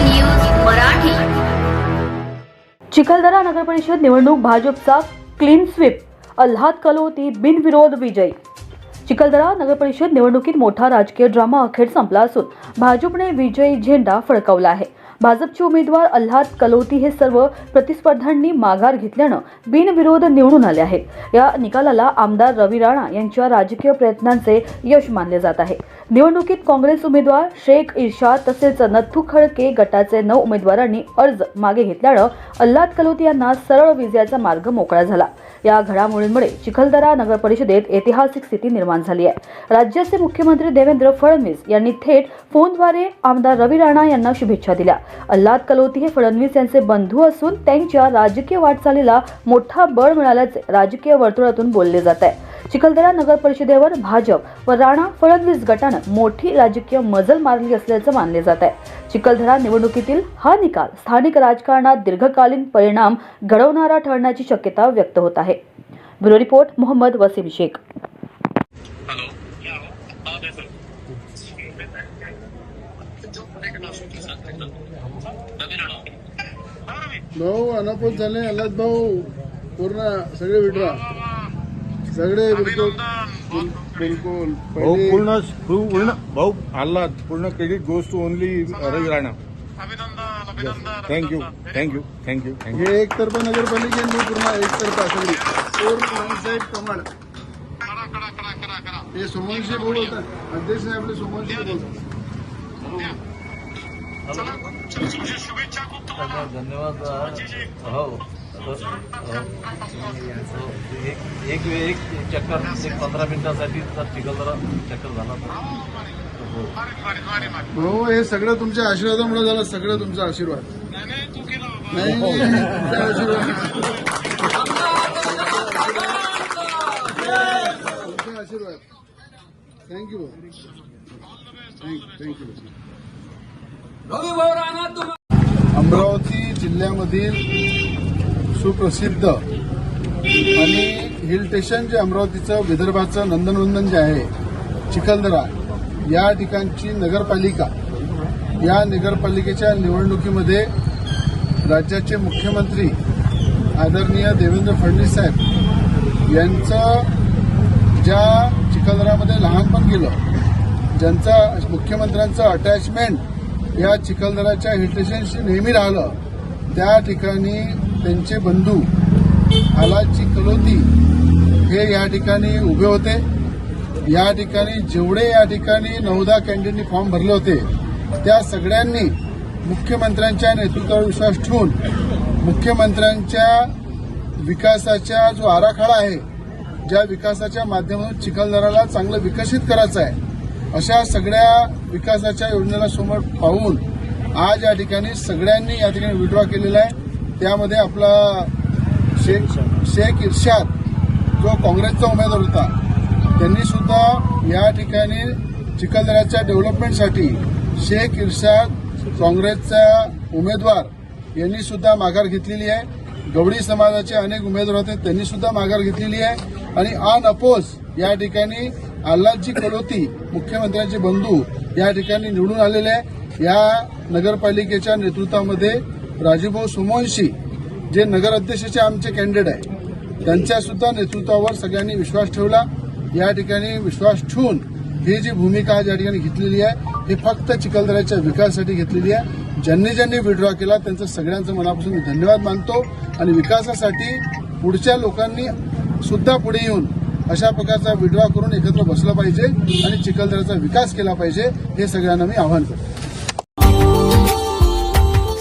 चिखलदरा नगर चिखलदरा नगरपरिषद निवडणूक भाजपचा क्लीन स्वीप अल्हाद कलोती बिनविरोध विजयी. चिखलदरा नगरपरिषद निवडणुकीत मोठा राजकीय ड्रामा अखेर संपला असून भाजपने विजयी झेंडा फडकावला आहे. भाजपचे उमेदवार अल्हाद कलोती हे सर्व प्रतिस्पर्ध्यांनी माघार घेतल्यानं बिनविरोध निवडून आले आहे या निकालाला आमदार रवी राणा यांच्या राजकीय प्रयत्नांचे यश मानले जात आहे. निवडणुकीत काँग्रेस उमेदवार शेख इर्शा तसेच नथू खडके गटाचे नऊ उमेदवारांनी अर्ज मागे घेतल्यानं अल्लाद कलोती यांना सरळ विजयाचा मार्ग मोकळा झाला. या घडामोडींमुळे चिखलदरा नगर परिषदेत ऐतिहासिक स्थिती निर्माण झाली आहे. राज्याचे मुख्यमंत्री देवेंद्र फडणवीस यांनी थेट फोनद्वारे आमदार रवी राणा यांना शुभेच्छा दिल्या. अल्लाद कलोती हे फडणवीस यांचे बंधू असून त्यांच्या राजकीय वाटचालीला मोठा बळ मिळाल्याचे राजकीय वर्तुळातून बोलले जात आहे. चिखलदरा नगर परिषदेवर भाजप व राणा फडणवीस गटानं मोठी राजकीय मजल मारली असल्याचं मानले जात आहे. चिखलदरा निवडणुकीतील हा निकाल स्थानिक राजकारणात दीर्घकालीन परिणाम घडवणारा ठरण्याची शक्यता व्यक्त होत आहे. Bureau report Mohammad Wasim Shaikh. Hello. हाँ. हा भाऊ अनापोत झाले. अल्लाद भाऊ पूर्ण सगळे विड्रा. सगळे बिलकुल भाऊ पूर्ण पूर्ण भाऊ आल्हाद पूर्ण credit goes to only Ravi Rana. Thank you. Thank you thank you thank you हे एकतर्फा नगरपालिकेने पूर्ण एकतर्फा सगळी पूर्ण साहेब करा हे सोमवंशी भाऊ बोलतात अध्यक्ष आपले सोमवंशी भाऊ बोलतात. शुभेच्छा धन्यवाद हो. एक एक एक चक्कर एक पंधरा मिनिटासाठी जर चिखलदरा चक्कर झाला तर. हो. हे सगळं तुमच्या आशीर्वादामुळे झालं सगळं तुमचा आशीर्वाद. नाही तुमचा आशीर्वाद. थँक्यू थँक्यू अमरावती जिल्ह्यामधील सुप्रसिद्ध. आणि हिल स्टेशन जे अमरावतीचं विदर्भाचं नंदनवंदन जे आहे चिखलदरा या ठिकाणची नगरपालिका या नगरपालिकेच्या निवडणुकीमध्ये राज्याचे मुख्यमंत्री आदरणीय देवेंद्र फडणवीस साहेब यांचं ज्या चिखलदरामध्ये लहानपण गेलं ज्यांचा मुख्यमंत्र्यांचं अटॅचमेंट या चिखलदराच्या हिल स्टेशनशी नेहमी राहिलं त्या ठिकाणी त्यांचे बंधू आलाची कलोती हे या ठिकाणी उभे होते. या ठिकाणी जेवढे या ठिकाणी नवदा कॅन्डिडेटनी फॉर्म भरले होते त्या सगळ्यांनी मुख्यमंत्र्यांच्या नेतृत्वावर विश्वास ठेवून मुख्यमंत्र्यांच्या विकासाचा जो आराखडा आहे ज्या विकासाच्या माध्यमातून चिखलदराला चांगलं विकसित करायचं आहे अशा सगळ्या विकासाच्या योजनेला समोर पाहून आज या ठिकाणी सगळ्यांनी या ठिकाणी विड्रॉ केलेला आहे. त्यामध्ये आपला शेख शेख इर्शाद जो काँग्रेसचा उमेदवार होता त्यांनी सुद्धा या ठिकाणी चिखलदऱ्याच्या डेव्हलपमेंटसाठी शेख इर्शाद काँग्रेसचा उमेदवार यांनी सुद्धा माघार घेतलेली आहे. गवळी समाजाचे अनेक उमेदवार होते त्यांनी सुद्धा माघार घेतलेली आहे. आणि अन अपोज या ठिकाणी आल्हादजी कलोती मुख्यमंत्र्यांचे बंधू या ठिकाणी निवडून आलेले आहे. या नगरपालिकेच्या नेतृत्वामध्ये राजूभाऊ सोमवंशी जे नगराध्यक्षाचे आमचे कॅन्डिडेट आहे त्यांच्यासुद्धा नेतृत्वावर सगळ्यांनी विश्वास ठेवला. या ठिकाणी विश्वास ठेवून ही जी भूमिका आज या ठिकाणी घेतलेली आहे ही फक्त चिखलदऱ्याच्या विकासासाठी घेतलेली आहे. ज्यांनी ज्यांनी विड्रॉ केला त्यांचं सगळ्यांचं मनापासून मी धन्यवाद मानतो. आणि विकासासाठी पुढच्या लोकांनी सुद्धा पुढे येऊन अशा प्रकारचा विड्रॉ करून एकत्र बसलं पाहिजे आणि चिखलदऱ्याचा विकास केला पाहिजे हे सगळ्यांना मी आवाहन करतो.